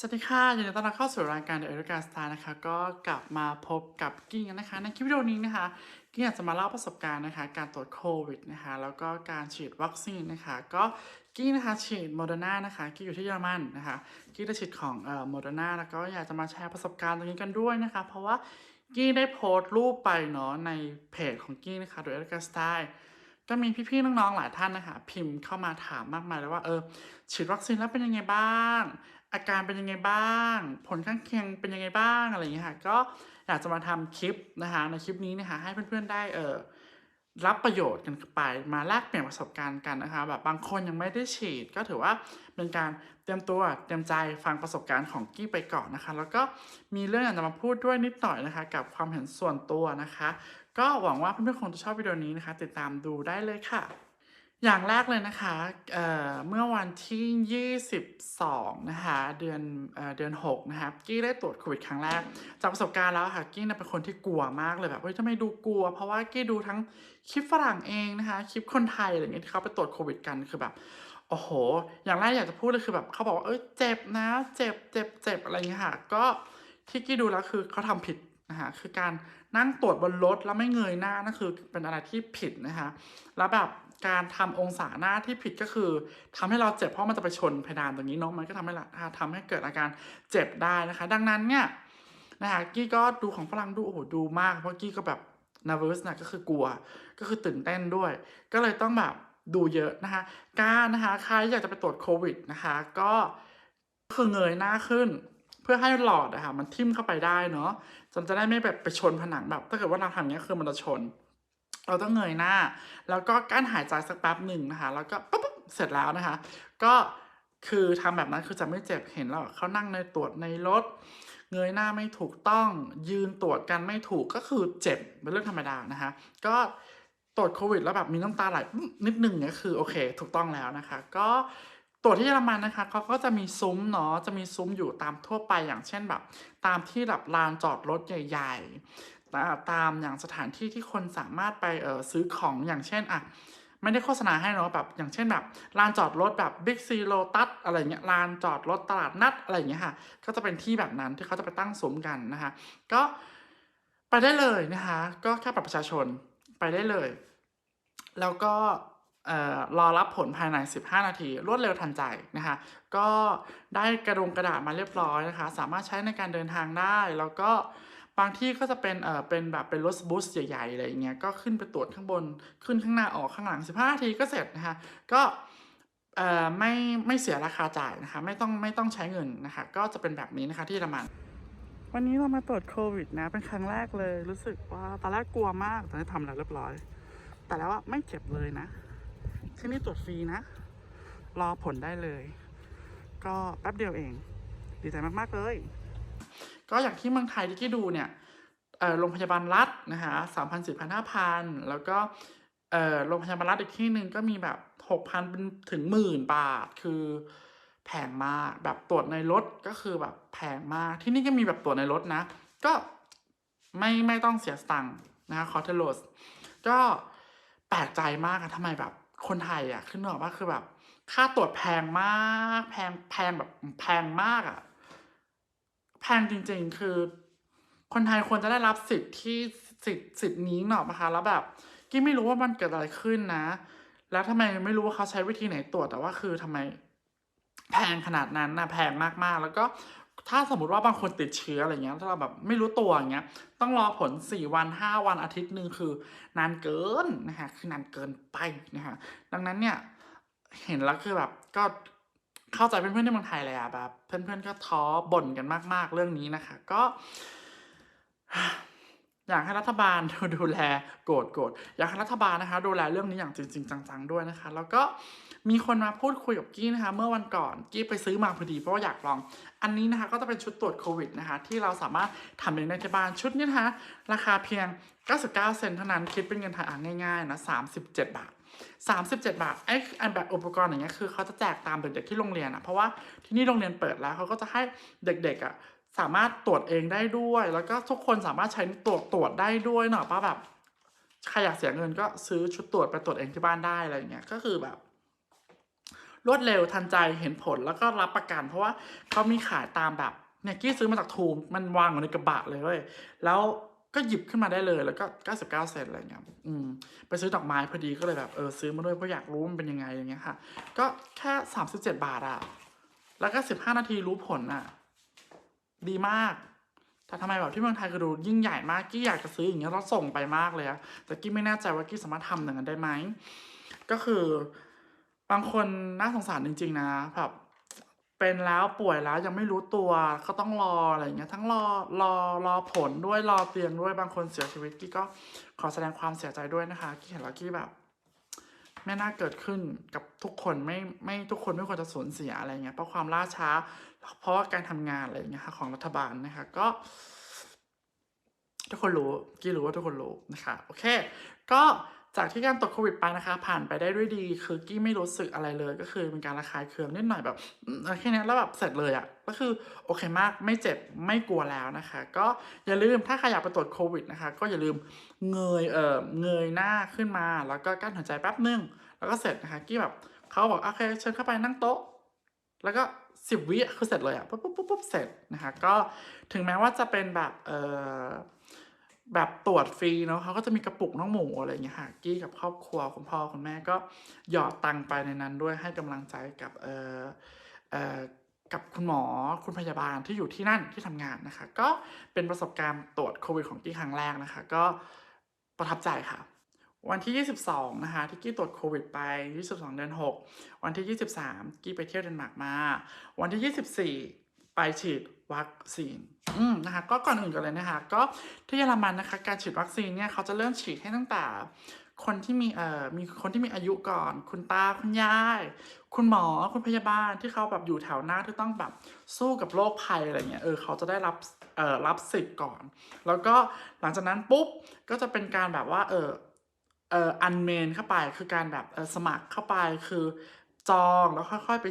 สวัสดีค่ะยินดีต้อนรับเข้าสู่รายการ The e r i c a Star นะคะ ก็กลับมาพบกับกิ้งนะคะ ในคลิปวิดีโอนี้นะคะ กิ้งอยากจะมาเล่าประสบการณ์นะคะ การตรวจโควิดนะคะ แล้วก็การฉีดวัคซีนนะคะ ก็กิ้งนะคะฉีดโมเดอร์นานะคะ กิ้งอยู่ที่เยอรมันนะคะ กิ้งได้ฉีดของเอ่อโมเดอร์นาแล้วก็อยากจะมาแชร์ประสบการณ์ตรงนี้กันด้วยนะคะ เพราะว่ากิ้งได้โพสต์รูปไปเนาะในเพจของกิ้งนะคะ The e r i c a Star ก็มีพี่ๆน้องๆหลายท่านนะคะ พิมพ์เข้ามาถามมากมายเลยว่าเออฉีดวัคซีนแล้วเป็นยังไงบ้าง อาการเป็นยังไงบ้าง ผลข้างเคียงเป็นยังไงบ้างอะไรอย่างเงี้ยค่ะก็อยากจะมาทำคลิปนะคะในคลิปนี้นะคะให้เพื่อนๆได้เออรับประโยชน์กันไปมาแลกเปลี่ยนประสบการณ์กันนะคะแบบบางคนยังไม่ได้ฉีด ก็ถือว่าเป็นการเตรียมตัวเตรียมใจฟังประสบการณ์ของกี้ไปก่อนนะคะ แล้วก็มีเรื่องอยากจะมาพูดด้วยนิดหน่อยนะคะ กับความเห็นส่วนตัวนะคะ ก็หวังว่าเพื่อนๆคงจะชอบวิดีโอนี้นะคะ ติดตามดูได้เลยค่ะ อย่างแรกเลยนะคะเออเมื่อ วันที่ 22 นะคะ เดือนเอเดือน 6 นะคะ กี้ได้ตรวจโควิดครั้งแรก จากประสบการณ์แล้วค่ะ กี้น่เป็นคนที่กลัวมากเลยแบบเฮ้ยทำไมดูกลัว เพราะว่ากี้ดูทั้งคลิปฝรั่งเองนะคะ คลิปคนไทยอะไรเงี้ยที่เขาไปตรวจโควิดกันคือแบบ โอ้โห อย่างแรกอยากจะพูดเลยคือแบบเขาบอกว่า เอ้ย เจ็บนะ เจ็บ เจ็บ เจ็บอะไรเงี้ยค่ะ ก็ที่กี้ดูแล้วคือเขาทำผิดนะคะคือการนั่งตรวจบนรถแล้วไม่เงยหน้านั่นคือเป็นอะไรที่ผิดนะคะ แล้วแบบ การทำองศาหน้าที่ผิดก็คือทำให้เราเจ็บเพราะมันจะไปชนเพดานตรงนี้เนาะมันก็ทำให้เราทำให้เกิดอาการเจ็บได้นะคะ ดังนั้นเนี่ยนะคะกี้ก็ดูของฝรั่งดูโอ้โหดูมาก เพราะกี้ก็แบบ nervous นะก็คือกลัว ก็คือตื่นเต้นด้วย ก็เลยต้องแบบดูเยอะนะคะ การนะคะใครอยากจะไปตรวจโควิดนะคะ ก็คือเงยหน้าขึ้น เพื่อให้หลอดอะค่ะมันทิ่มเข้าไปได้เนาะจนจะได้ไม่แบบไปชนผนังแบบ ถ้าเกิดว่าเราทำอย่างเงี้ยคือมันจะชน เราต้องเงยหน้า แล้วก็กั้นหายใจสักแป๊บหนึ่งนะคะ แล้วก็ปุ๊บเสร็จแล้วนะคะ ก็คือทำแบบนั้นคือจะไม่เจ็บเห็นแล้วเขานั่งในตรวจในรถ เงยหน้าไม่ถูกต้องยืนตรวจกันไม่ถูกก็คือเจ็บเป็นเรื่องธรรมดานะคะ ก็ตรวจโควิดแล้วแบบมีน้ำตาไหลนิดหนึ่งเนี่ยคือโอเค ถูกต้องแล้วนะคะ ก็ตรวจที่เยอรมันนะคะเขาก็จะมีซุ้มเนาะจะมีซุ้มอยู่ตามทั่วไปอย่างเช่นแบบ ตามที่แบบลานจอดรถใหญ่ ๆ ตามอย่างสถานที่ที่คนสามารถไปเออซื้อของอย่างเช่นอะไม่ได้โฆษณาให้เนาะแบบอย่างเช่นแบบลานจอดรถแบบบิ๊กซีโ t ตัสอะไรเงี้ยลานจอดรถตลาดนัดอะไรเงี้ยค่ะ ก็จะเป็นที่แบบนั้นที่เขาจะไปตั้งซุ้มกันนะคะก็ไปได้เลยนะคะก็แค่บัตรประชาชนไปได้เลย แล้วก็เอ่อรอรับผลภายใน 15 นาที รวดเร็วทันใจนะคะ ก็ได้กระดงกระดาษมาเรียบร้อยนะคะ สามารถใช้ในการเดินทางได้ แล้วก็ บางที่ก็จะเป็นเอ่อเป็นแบบเป็นรถบัสใหญ่ๆอะไรอย่างเงี้ยก็ขึ้นไปตรวจข้างบนขึ้นข้างหน้าออกข้างหลัง 15นาทีก็เสร็จนะคะก็เอ่อไม่ไม่เสียราคาจ่ายนะคะไม่ต้องไม่ต้องใช้เงินนะคะก็จะเป็นแบบนี้นะคะที่เยอรมัน วันนี้เรามาตรวจโควิดนะเป็นครั้งแรกเลยรู้สึกว่าตอนแรกกลัวมากตอนนี้ทำแล้วเรียบร้อย แต่แล้วว่าไม่เจ็บเลยนะที่นี่ตรวจฟรีนะ รอผลได้เลย ก็แป๊บเดียวเอง ดีใจมาก ๆ เลย ก็อย่างที่เมืองไทยที่กี้ดูเนี่ยโรงพยาบาลรัฐนะคะสามพันสี่พันห้าพันแล้วก็โรงพยาบาลรัฐอีกที่หนึ่งก็มีแบบหกพันเป็นถึงหมื่นบาท คือแพงมากแบบตรวจในรถก็คือแบบแพงมากที่นี่ก็มีแบบตรวจในรถนะ ก็ไม่ไม่ต้องเสียสตังค์นะคะคอร์เทโลสก็แปลกใจมากอะทำไมแบบคนไทยอะขึ้นบอกว่าคือแบบ ค่าตรวจแพงมาก แพงแพงแบบแพงมากอะ งจริง ๆ คือ คนไทยควรจะได้รับสิทธิ์ที่สิทธิ์สิทธิ์นี้หนอกนะคะแล้วแบบกี้ไม่รู้ว่ามันเกิดอะไรขึ้นนะ แล้วทำไมไม่รู้ว่าเขาใช้วิธีไหนตรวจแต่ว่าคือทำไมแพงขนาดนั้นนะแพงมากๆ แล้วก็ถ้าสมมติว่าบางคนติดเชื้ออะไรเงี้ย ถ้าเราแบบไม่รู้ตัวอย่างเงี้ย ต้องรอผล 4 วัน 5 วันอาทิตย์หนึ่งคือ นานเกินนะคะคือนานเกินไปนะคะดังนั้นเนี่ย เห็นแล้วคือแบบก็ เข้าใจเพื่อนๆที่เมืองไทยเลยอะแบบเพื่อนๆก็ท้อบ่นกันมาก ๆ เรื่องนี้นะคะ ก็ อยากให้รัฐบาลดูดูแลโกรธโกรธอยากให้รัฐบาลนะคะ ดูแลเรื่องนี้อย่างจริง ๆ จัง ๆ ด้วยนะคะ แล้วก็มีคนมาพูดคุยกับกี้นะคะ เมื่อวันก่อนกี้ไปซื้อมาพอดีเพราะว่าอยากลอง อันนี้นะคะ ก็จะเป็นชุดตรวจโควิดนะคะ ที่เราสามารถทำเองได้ที่บ้านชุดนี้นะคะ ราคาเพียง 99 เซนเท่านั้นคิดเป็นเงินไทยอะง่ายๆนะ37 บาท 37 บาทไอ้อันแบบอุปกรณ์อย่างเงี้ยคือเขาจะแจกตามเด็กๆที่โรงเรียนอะเพราะว่าที่นี่โรงเรียนเปิดแล้วเขาก็จะให้เด็กๆอะสามารถตรวจเองได้ด้วย แล้วก็ทุกคนสามารถใช้ตรวจตรวจได้ด้วยเนาะป้าแบบใครอยากเสียเงินก็ซื้อชุดตรวจไปตรวจเองที่บ้านได้อะไรอย่างเงี้ยก็คือแบบ รวดเร็วทันใจเห็นผลแล้วก็รับประกัน เพราะว่าเขามีขายตามแบบเนี่ยกี้ซื้อมาจากทูมมันวางอยู่ในกระบะเลยเว้ยแล้ว ก็หยิบขึ้นมาได้เลยแล้วก็ 99 เซนอะไรเงี้ยอืมไปซื้อดอกไม้พอดีก็เลยแบบเออซื้อมาด้วยเพราะอยากรู้มันเป็นยังไงอย่างเงี้ยค่ะ ก็แค่ 37 บาทอะแล้วก็ 15 นาทีรู้ผลอะดีมาก แต่ทำไมแบบที่เมืองไทยก็ดูยิ่งใหญ่มากกี้อยากจะซื้ออย่างเงี้ยเราส่งไปมากเลยอะแต่กี้ไม่แน่ใจว่ากี้สามารถทำอย่างนั้นได้ไหมก็คือบางคนน่าสงสารจริง ๆ นะแบบ เป็นแล้วป่วยแล้วยังไม่รู้ตัวก็ต้องรออะไรอย่างเงี้ยทั้งรอรอรอผลด้วยรอเตียงด้วยบางคนเสียชีวิตกี้ก็ขอแสดงความเสียใจด้วยนะคะกี้เห็นแล้วกี้แบบไม่น่าเกิดขึ้นกับทุกคนไม่ไม่ทุกคนไม่ควรจะสูญเสียอะไรเงี้ยเพราะความล่าช้า เพราะว่าการทำงานอะไรเงี้ยค่ะของรัฐบาลนะคะก็ ทุกคนรู้กี้รู้ว่าทุกคนรู้นะคะโอเค ก็ จากที่การตรวจโควิดไปนะคะ ผ่านไปได้ด้วยดี คือกี้ไม่รู้สึกอะไรเลยก็คือเป็นการระคายเคืองนิดหน่อยแบบอืมแค่นี้แล้วแบบเสร็จเลยอะ่ะก็คือโอเคมากไม่เจ็บไม่กลัวแล้วนะคะ ก็อย่าลืมถ้าใครอยากไปตรวจโควิดนะคะ ก็อย่าลืมเงยเอ่อเงยหน้าขึ้นมา แล้วก็กั้นหายใจแป๊บนึง แล้วก็เสร็จนะคะกี้แบบเขาบอกโอเคเชิญเข้าไปนั่งโต๊ะ แล้วก็สิบวิคือเสร็จเลยอะปุ๊บปุ๊บปุ๊บปุ๊บเสร็จนะคะ ก็ถึงแม้ว่าจะเป็นแบบเออ แบบตรวจฟรีเนาะเขาก็จะมีกระปุกน้องหมูอะไรอย่างเงี้ยค่ะกี้กับครอบครัวคุณพ่อคุณแม่ก็หยอดตังค์ไปในนั้นด้วยให้กำลังใจกับเออเออกับคุณหมอคุณพยาบาลที่อยู่ที่นั่นที่ทำงานนะคะ ก็เป็นประสบการณ์ตรวจโควิดของกี้ครั้งแรกนะคะ ก็ประทับใจค่ะ วันที่ 22 นะคะ ที่กี้ตรวจโควิดไป 22 เดือน 6 วันที่ 23 กี้ไปเที่ยวเดนมาร์กมา วันที่ 24 ไปฉีดวัคซีนอืมนะคะก็ก่อนอื่นกันเลยนะคะ ก็ที่เยอรมันนะคะ การฉีดวัคซีนเนี่ยเขาจะเริ่มฉีดให้ตั้งแต่คนที่มีเอ่อมีคนที่มีอายุก่อน คุณตาคุณยาย คุณหมอคุณพยาบาลที่เขาแบบอยู่แถวหน้าที่ต้องแบบสู้กับโรคภัยอะไรเงี้ยเออเขาจะได้รับเอ่อรับสิทธิ์ก่อน แล้วก็หลังจากนั้นปุ๊บก็จะเป็นการแบบว่าเออเอ่ออันเมนเข้าไปคือการแบบเออสมัครเข้าไปคือจองแล้วค่อยๆไป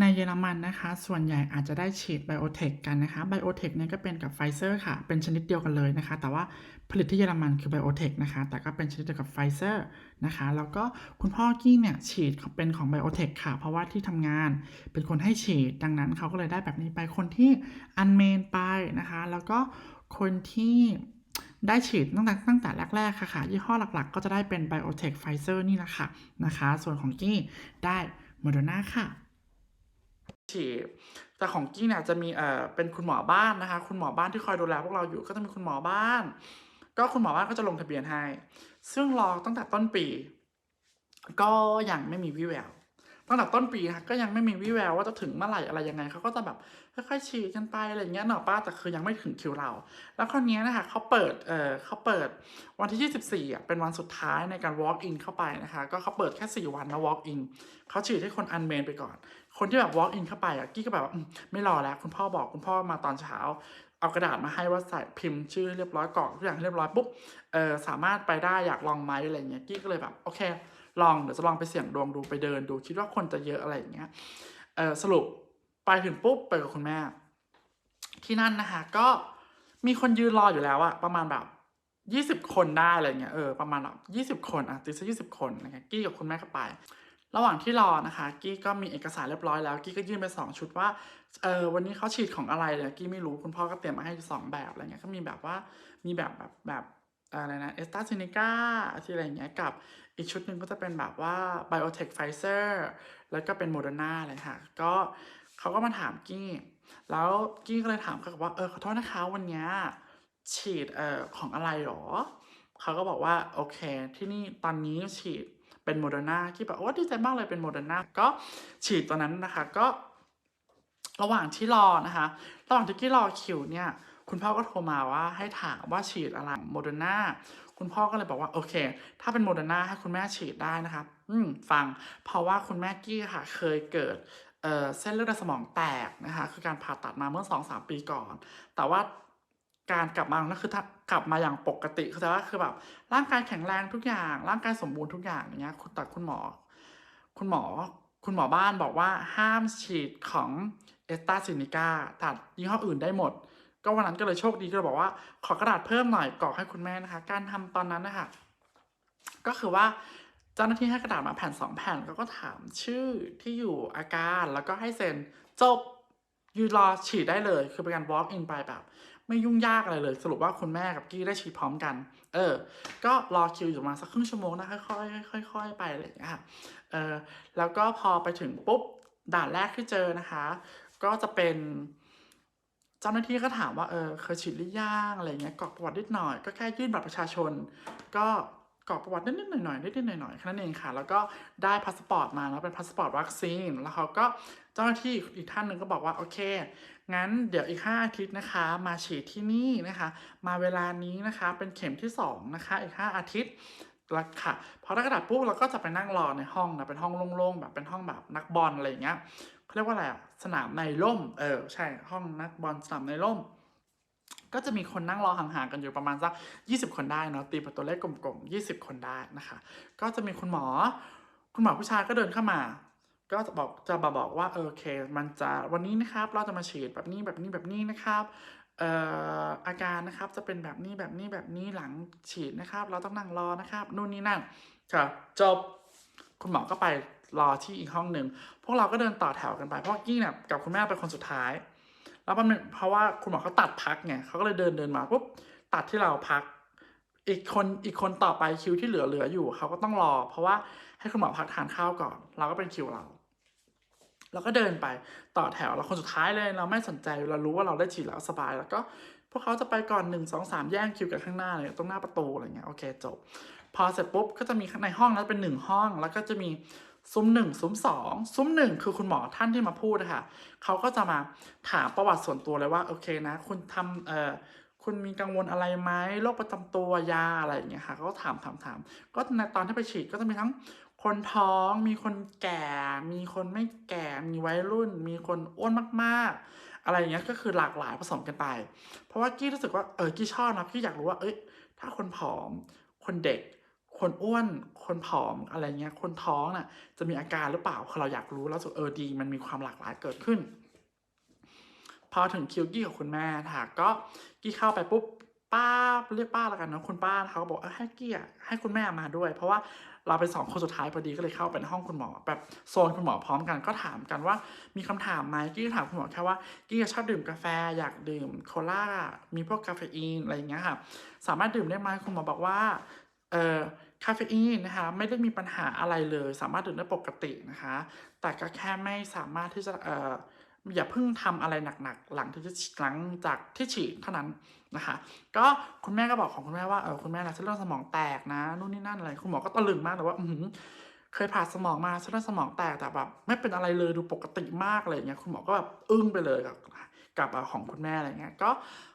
ในเยอรมันนะคะ ส่วนใหญ่อาจจะได้ฉีดไบโอเทคกันนะคะไบโอเทคเนี่ยก็เป็นกับไฟเซอร์ค่ะ เป็นชนิดเดียวกันเลยนะคะ แต่ว่าผลิตที่เยอรมันคือไบโอเทคนะคะ แต่ก็เป็นชนิดเดียวกับไฟเซอร์นะคะ แล้วก็คุณพ่อกี้เนี่ยฉีดเป็นของไบโอเทคค่ะ เพราะว่าที่ทำงานเป็นคนให้ฉีด ดังนั้นเขาก็เลยได้แบบนี้ไป คนที่อันเมนไปนะคะ แล้วก็คนที่ได้ฉีดตั้งแต่ตั้งแต่แรกๆค่ะค่ะ ยี่ห้อหลักๆ ก็จะได้เป็น Biotech Pfizer นี่แหละค่ะนะคะ ส่วนของกี้ได้ Moderna ค่ะ ฉีดแต่ของกี้เนี่ยจะมีเอ่อเป็นคุณหมอบ้านนะคะ คุณหมอบ้านที่คอยดูแลพวกเราอยู่ก็จะมีคุณหมอบ้าน ก็คุณหมอบ้านก็จะลงทะเบียนให้ ซึ่งรอตั้งแต่ต้นปี ก็ยังไม่มีวิแววตั้งแต่ต้นปีนะคะก็ยังไม่มีวิแววว่าจะถึงเมื่อไหร่อะไรยังไงเขาก็จะแบบค่อยๆฉีดกันไปอะไรเงี้ยเนาะป้าแต่คือยังไม่ถึงคิวเรา แล้วคราวนี้นะคะเขาเปิดเออเขาเปิดวันที่ 24อะเป็นวันสุดท้ายในการ walk in เข้าไปนะคะ ก็เขาเปิดแค่ 4 วันนะ walk in เขาฉีดให้คนอันเมนไปก่อน คนที่แบบ walk in เข้าไปอะกี้ก็แบบไม่รอแล้ว คุณพ่อบอกคุณพ่อมาตอนเช้า เอากระดาษมาให้ว่าใส่พิมพ์ชื่อให้เรียบร้อยกรอกทุกอย่างให้เรียบร้อยปุ๊บเออสามารถไปได้อยากลองไหมอะไรเงี้ยกี้ก็เลยแบบโอเค ลองเดี๋ยวจะลองไปเสี่ยงดวงดูไปเดินดู คิดว่าคนจะเยอะอะไรอย่างเงี้ยเออสรุปไปถึงปุ๊บไปกับคุณแม่ ที่นั่นนะคะก็มีคนยืนรออยู่แล้วอะประมาณแบบยี่สิบคนได้อะไรเงี้ยเออประมาณแบบยี่สิบคนอะตีซะยี่สิบคนนะคะกี้กับคุณแม่ก็ไป ระหว่างที่รอนะคะ กี้ก็มีเอกสารเรียบร้อยแล้ว กี้ก็ยื่นไปสองชุดว่า เออวันนี้เขาฉีดของอะไรเนี่ยกี้ไม่รู้คุณพ่อก็เตรียมมาให้สองแบบอะไรเงี้ย ก็มีแบบว่า มีแบบแบบแบบอะไรนะเอสตาซเนกาที่อะไรเงี้ยกับอีกชุดหนึ่งก็จะเป็นแบบว่า Biotech Pfizer แล้วก็เป็นโมเดอร์นาเลยค่ะ ก็เขาก็มาถามกี้ แล้วกี้ก็เลยถามเขาบอกว่า เออขอโทษนะคะวันเนี้ยฉีดเอ่อของอะไรหรอ เขาก็บอกว่า โอเค ที่นี่ตอนนี้ฉีด เป็นโมเดอร์นากี้แบบโอ้ดีใจมากเลยเป็นโมเดอร์นาก็ฉีดตัวนั้นนะคะก็ระหว่างที่รอนะคะ ระหว่างที่กี้รอคิวเนี่ย คุณพ่อก็โทรมาว่าให้ถามว่าฉีดอะไรโมเดอร์นาคุณพ่อก็เลยบอกว่าโอเค ถ้าเป็นโมเดอร์นาให้คุณแม่ฉีดได้นะคะ อืมฟัง เพราะว่าคุณแม่กี้ค่ะ เคยเกิดเเส้นเลือดในสมองแตกนะคะ คือการผ่าตัดมาเมื่อสองสามปีก่อน แต่ว่า การกลับมานั่นคือถ้ากลับมาอย่างปกติคือแต่ว่าคือแบบร่างกายแข็งแรงทุกอย่าง ร่างกายสมบูรณ์ทุกอย่างอย่างเงี้ยคุณแต่คุณหมอ คุณหมอ คุณหมอบ้านบอกว่าห้ามฉีดของเอสตาซินิก้าตัดยี่ห้ออื่นได้หมด ก็วันนั้นก็เลยโชคดีก็เลยบอกว่า ขอกระดาษเพิ่มหน่อยกรอกให้คุณแม่นะคะ การทำตอนนั้นนะคะก็คือว่าเจ้าหน้าที่ให้กระดาษมาแผ่นสองแผ่นเขาก็ถามชื่อที่อยู่อาการแล้วก็ให้เซ็นจบยืนรอฉีดได้เลย คือเป็นการ walk in ไปแบบ ไม่ยุ่งยากอะไรเลย สรุปว่าคุณแม่กับกี้ได้ฉีดพร้อมกัน เออ ก็รอคิวอยู่ประมาณสักครึ่งชั่วโมงนะค่อยๆค่อยๆไปอะไรอย่างเงี้ยค่ะเออแล้วก็พอไปถึงปุ๊บด่านแรกที่เจอนะคะ ก็จะเป็นเจ้าหน้าที่ก็ถามว่าเออเคยฉีดหรือยังอะไรเงี้ยกรอกประวัตินิดหน่อยก็แค่ยื่นบัตรประชาชน ก็กรอกประวัตินิดๆหน่อยๆนิดๆหน่อยๆแค่นั้นเองค่ะ แล้วก็ได้พาสปอร์ตมาแล้วเป็นพาสปอร์ตวัคซีนแล้วเขาก็เจ้าหน้าที่อีกท่านหนึ่งก็บอกว่าโอเค งั้นเดี๋ยวอีก 5 อาทิตย์นะคะ มาฉีดที่นี่นะคะ มาเวลานี้นะคะ เป็นเข็มที่ 2 นะคะ อีก 5 อาทิตย์ล้วค่ะพอได้กระดาษปุ๊บเราก็จะไปนั่งรอในห้องนะเป็นห้องโล่งๆแบบเป็นห้องแบบนักบอลอะไรอย่างเงี้ยเขาเรียกว่าอะไรอะสนามในร่ม เออใช่ห้องนักบอลสนามในร่ม ก็จะมีคนนั่งรอห่างๆกันอยู่ประมาณสัก 20 คนได้เนาะตีเป็นตัวเลขกลมๆ 20 คนได้นะคะ ก็จะมีคุณหมอ คุณหมอผู้ชายก็เดินเข้ามา ก็จะบอกจะมาบอกว่าเออโอเค มันจะวันนี้นะครับ เราจะมาฉีดแบบนี้แบบนี้แบบนี้นะครับเอ่ออาการนะครับจะเป็นแบบนี้แบบนี้แบบนี้หลังฉีดนะครับ เราต้องนั่งรอนะครับนู่นนี่นั่นค่ะจบคุณหมอก็ไปรอที่อีกห้องหนึ่งพวกเราก็เดินต่อแถวกันไปเพราะกี้เนี่ยกับคุณแม่เป็นคนสุดท้าย แล้วมันเพราะว่าคุณหมอเขาตัดพักไงเขาก็เลยเดินเดินมาปุ๊บตัดที่เราพัก อีกคนอีกคนต่อไปคิวที่เหลือเหลืออยู่เขาก็ต้องรอ เพราะว่าให้คุณหมอพักทานข้าวก่อน เราก็เป็นคิวเรา เราก็เดินไปต่อแถวเราคนสุดท้ายเลยเราไม่สนใจเรารู้ว่าเราได้ฉีดแล้วสบายแล้วก็พวกเขาจะไปก่อนหนึ่งสองสามแย่งคิวกันข้างหน้าเลยตรงหน้าประตูอะไรเงี้ยโอเคจบ พอเสร็จปุ๊บก็จะมีในห้องนั้นเป็นหนึ่งห้อง แล้วก็จะมีซุ้มหนึ่งซุ้มสองซุ้มหนึ่งคือคุณหมอท่านที่มาพูดนะคะเขาก็จะมาถามประวัติส่วนตัวเลยว่าโอเคนะ คุณทำเอ่อคุณมีกังวลอะไรไหมโรคประจำตัวยาอะไรอย่างเงี้ยค่ะเขาก็ถามถามถามก็ในตอนที่ไปฉีดก็จะมีทั้ง คนท้อง มีคนแก่ มีคนไม่แก่ มีวัยรุ่น มีคนอ้วนมากๆ อะไรอย่างเงี้ยก็คือหลากหลายผสมกันไป เพราะว่ากี้รู้สึกว่าเออกี้ชอบนะกี้อยากรู้ว่าเอ้ยถ้าคนผอม คนเด็ก คนอ้วน คนผอมอะไรเงี้ย คนท้องน่ะ จะมีอาการหรือเปล่าคือเราอยากรู้แล้วสึกเออดี มันมีความหลากหลายเกิดขึ้น พอถึงคิวกี้ของคุณแม่ค่ะ ก็กี้เข้าไปปุ๊บ ป้าเรียกป้าแล้วกันเนาะคุณป้าเขาบอกเออให้เกี้อะให้คุณแม่มาด้วย เพราะว่าเราเป็นสองคนสุดท้ายพอดีก็เลยเข้าไปในห้องคุณหมอ แบบโซนคุณหมอพร้อมกันก็ถามกันว่า มีคำถามไหมกี้ถามคุณหมอแค่ว่ากี้ชอบดื่มกาแฟอยากดื่มโคลามีพวกคาเฟอีนอะไรอย่างเงี้ยค่ะสามารถดื่มได้ไหมคุณหมอบอกว่าเอ่อคาเฟอีนนะคะไม่ได้มีปัญหาอะไรเลย สามารถดื่มได้ปกตินะคะ แต่ก็แค่ไม่สามารถที่จะเอ่อ อย่าเพิ่งทำอะไรหนักๆ หลังที่จะหลังจากที่ฉีดเท่านั้นนะคะ ก็คุณแม่ก็บอกของคุณแม่ว่าเออคุณแม่นะเส้นเลือดสมองแตกนะนู่นนี่นั่นอะไรคุณหมอก็ตะลึงมากเลยว่าอืเคยผ่าสมองมาเส้นเลือดสมองแตกแต่แบบไม่เป็นอะไรเลยดูปกติมากอะไรอย่างเงี้ยคุณหมอก็แบบอึ้งไปเลยกับกับของคุณแม่อะไรเงี้ยก็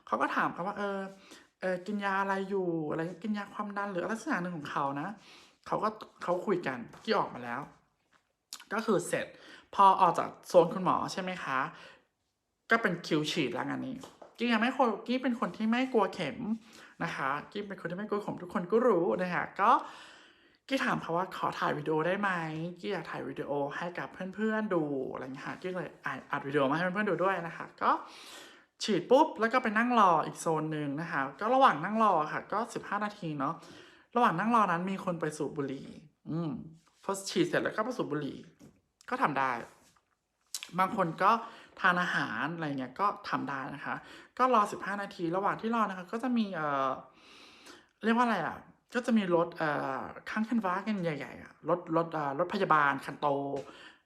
เขาก็ถามครับว่าเออเออกินยาอะไรอยู่อะไรกินยาความดันหรืออะไรสักอย่างหนึ่งของเขานะเขาก็เขาคุยกันที่ออกมาแล้ว ก็คือเสร็จ พอออกจากโซนคุณหมอใช่ไหมคะ ก็เป็นคิวฉีดแล้วงานนี้กี้ยังไม่คนกี้เป็นคนที่ไม่กลัวเข็มนะคะกี้เป็นคนที่ไม่กลัวเข็มทุกคนก็รู้นะคะก็กี้ถามเขาว่าขอถ่ายวิดีโอได้ไหมกี้อยากถ่ายวิดีโอให้กับเพื่อนๆดูอะไรอย่างเงี้ยค่ะกี้เลยอัดวิดีโอมาให้เพื่อนๆดูด้วยนะคะ ก็ฉีดปุ๊บแล้วก็ไปนั่งรออีกโซนหนึ่งนะคะ ก็ระหว่างนั่งรอค่ะ ก็สิบห้านาทีเนาะระหว่างนั่งรอนั้นมีคนไปสูบบุหรี่ อืมพอฉีดเสร็จแล้วก็ไปสูบบุหรี่ ก็ทำได้ บางคนก็ทานอาหารอะไรเงี้ยก็ทำได้นะคะ ก็รอสิบห้านาทีระหว่างที่รอนะคะ ก็จะมีเอ่อเรียกว่าอะไรอะก็จะมีรถเอ่อข้างคันว้ากันใหญ่ๆอะรถรถเอ่อรถพยาบาลคันโต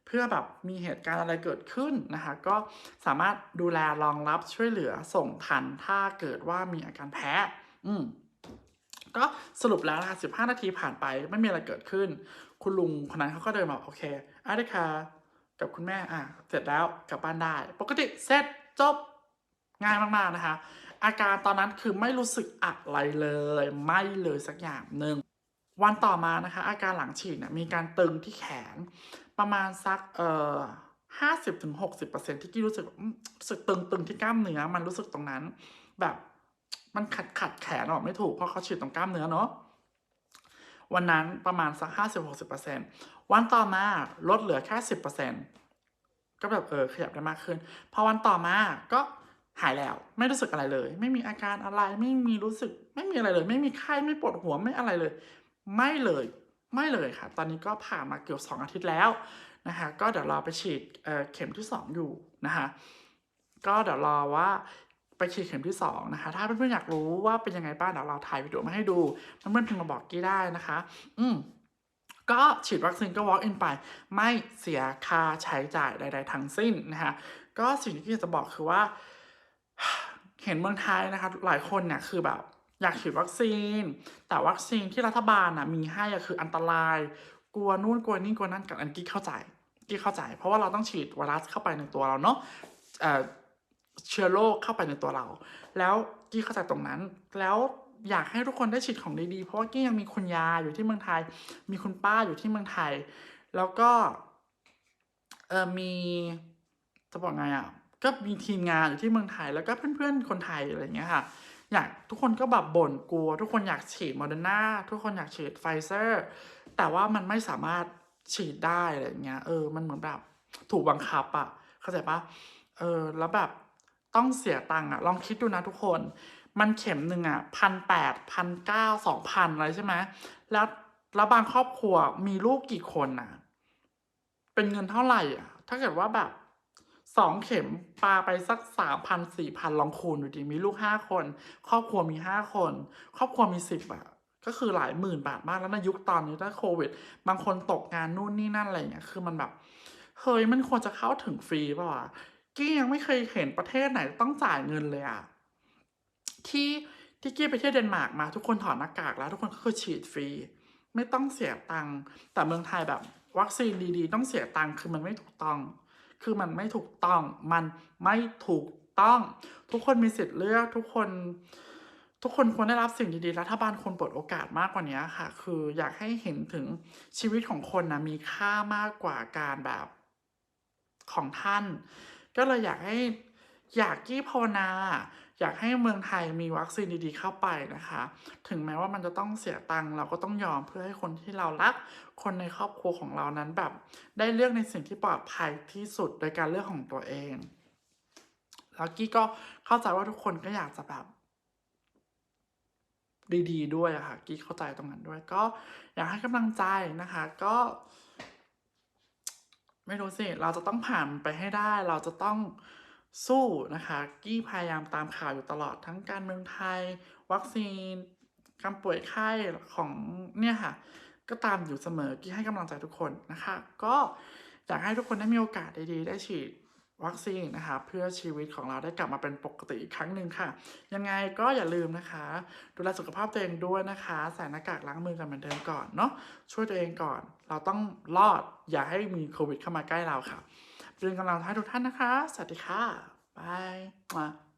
เพื่อแบบมีเหตุการณ์อะไรเกิดขึ้นนะคะ ก็สามารถดูแลรองรับช่วยเหลือส่งทันถ้าเกิดว่ามีอาการแพ้ อืม ก็สรุปแล้วนะคะ15นาทีผ่านไปไม่มีอะไรเกิดขึ้น คุณลุงคนนั้นเขาก็เดินมาโอเคอาไดค่ะกับคุณแม่อะเสร็จแล้วกลับบ้านได้ ปกติเสร็จจบง่ายมากๆนะคะ อาการตอนนั้นคือไม่รู้สึกอะไรเลย ไม่เลยสักอย่างหนึ่งวันต่อมานะคะ อาการหลังฉีดเนี่ยมีการตึงที่แขน ประมาณสักเอ่อห้าสิบถึงหกสิบเปอร์เซ็นที่กี้รู้สึกรู้สึกตึงตึงที่กล้ามเนื้อมันรู้สึกตรงนั้น แบบ มันขัดขัดแขนออกไม่ถูกเพราะเขาฉีดตรงกล้ามเนื้อเนาะวันนั้นประมาณสักห้าสิบหกสิบเปอร์เซ็นวันต่อมาลดเหลือแค่สิบเปอร์เซ็นก็แบบเออขยับได้มากขึ้น พอวันต่อมาก็หายแล้วไม่รู้สึกอะไรเลย ไม่มีอาการอะไรไม่มีรู้สึก ไม่มีอะไรเลย ไม่มีไข้ไม่ปวดหัวไม่อะไรเลย ไม่เลยไม่เลยค่ะ ตอนนี้ก็ผ่านมาเกือบ2 อาทิตย์แล้วนะคะก็เดี๋ยวรอไปฉีดเเข็มที่ 2 อยู่นะคะก็เดี๋ยวรอว่า ไปฉีดเข็มที่2นะคะ ถ้าเพื่อนๆอยากรู้ว่าเป็นยังไงบ้างเดี๋ยวเราถ่ายวิดีโอมาให้ดูเพื่อนๆพิมพ์มาบอกกี้ได้นะคะ อืมก็ฉีดวัคซีนก็ walk in ไป ไม่เสียค่าใช้จ่ายใด ๆ ทั้งสิ้นนะคะก็สิ่งที่จะบอกคือว่า เห็นเมืองไทยนะคะหลายคนเนี่ยคือแบบอยากฉีดวัคซีน แต่วัคซีนที่รัฐบาลน่ะมีให้อะคืออันตราย กลัวนู่นกลัวนี่กลัวนั่นกับอันกี้เข้าใจกี้เข้าใจ เพราะว่าเราต้องฉีดไวรัสเข้าไปในตัวเราเนาะ เชื้อโรคเข้าไปในตัวเรา แล้วกี้เข้าใจตรงนั้น แล้วอยากให้ทุกคนได้ฉีดของดีๆ เพราะว่ากี้ยังมีคุณยายอยู่ที่เมืองไทย มีคุณป้าอยู่ที่เมืองไทย แล้วก็เออมีจะบอกไงอะ ก็มีทีมงานอยู่ที่เมืองไทย แล้วก็เพื่อนๆ คนไทยอะไรอย่างเงี้ยค่ะ อยากทุกคนก็แบบบ่นกลัว ทุกคนอยากฉีดโมเดอร์นาทุกคนอยากฉีดไฟเซอร์ แต่ว่ามันไม่สามารถฉีดได้อะไรอย่างเงี้ย เออ มันเหมือนแบบถูกบังคับอะเข้าใจปะเออ แล้วแบบ ต้องเสียตังค์อะลองคิดดูนะทุกคน มันเข็มหนึ่งอะพันแปดพันเก้าสองพันอะไรใช่ไหมแล้วแล้วบางครอบครัวมีลูกกี่คนอะเป็นเงินเท่าไหร่อะถ้าเกิดว่าแบบสองเข็มปาไปสักสามพันสี่พันลองคูณดูดิมีลูกห้าคน ครอบครัวมีห้าคน ครอบครัวมีสิบอะก็คือหลายหมื่นบาทมากแล้วในยุคตอนนี้ถ้าโควิด บางคนตกงานนู่นนี่นั่นอะไรเงี้ยคือมันแบบเฮ้ยมันควรจะเข้าถึงฟรีป่าวะ กี้ยังไม่เคยเห็นประเทศไหนต้องจ่ายเงินเลยอะที่ที่กี้ไปเที่ยวเดนมาร์กมา ทุกคนถอดหน้ากากแล้ว ทุกคนก็คือฉีดฟรี ไม่ต้องเสียตังค์แต่เมืองไทยแบบ วัคซีนดีๆ ต้องเสียตังค์คือมันไม่ถูกต้อง คือมันไม่ถูกต้องมันไม่ถูกต้อง ทุกคนมีสิทธิ์เลือกทุกคน ทุกคนควรได้รับสิ่งดีๆรัฐบาลควรเปิดโอกาสมากกว่านี้ค่ะ คืออยากให้เห็นถึงชีวิตของคนนะมีค่ามากกว่าการแบบของท่าน ก็เลยอยากให้อยากกี้ภาวนาอยากให้เมืองไทยมีวัคซีนดีๆเข้าไปนะคะ ถึงแม้ว่ามันจะต้องเสียตังค์เราก็ต้องยอมเพื่อให้คนที่เรารัก คนในครอบครัวของเรานั้นแบบ ได้เลือกในสิ่งที่ปลอดภัยที่สุดโดยการเลือกของตัวเอง แล้วกี้ก็เข้าใจว่าทุกคนก็อยากจะแบบ ดีๆ ด้วยอะค่ะ กี้เข้าใจตรงนั้นด้วยก็อยากให้กำลังใจนะคะ ก็ ไม่รู้สิ เราจะต้องผ่านไปให้ได้ เราจะต้องสู้นะคะ กี้พยายามตามข่าวอยู่ตลอดทั้งการเมืองไทย วัคซีนการป่วยไข้ของเนี่ยค่ะ ก็ตามอยู่เสมอกี้ให้กำลังใจทุกคนนะคะ ก็อยากให้ทุกคนได้มีโอกาสดีๆ ได้ฉีด วัคซีนนะคะเพื่อชีวิตของเราได้กลับมาเป็นปกติอีกครั้งหนึ่งค่ะ ยังไงก็อย่าลืมนะคะ ดูแลสุขภาพตัวเองด้วยนะคะใส่หน้ากากล้างมือกันเหมือนเดิมก่อนเนาะช่วยตัวเองก่อน เราต้องรอดอย่าให้มีโควิดเข้ามาใกล้เราค่ะเป็นกำลังใจทุกท่านนะคะ สวัสดีค่ะบายมา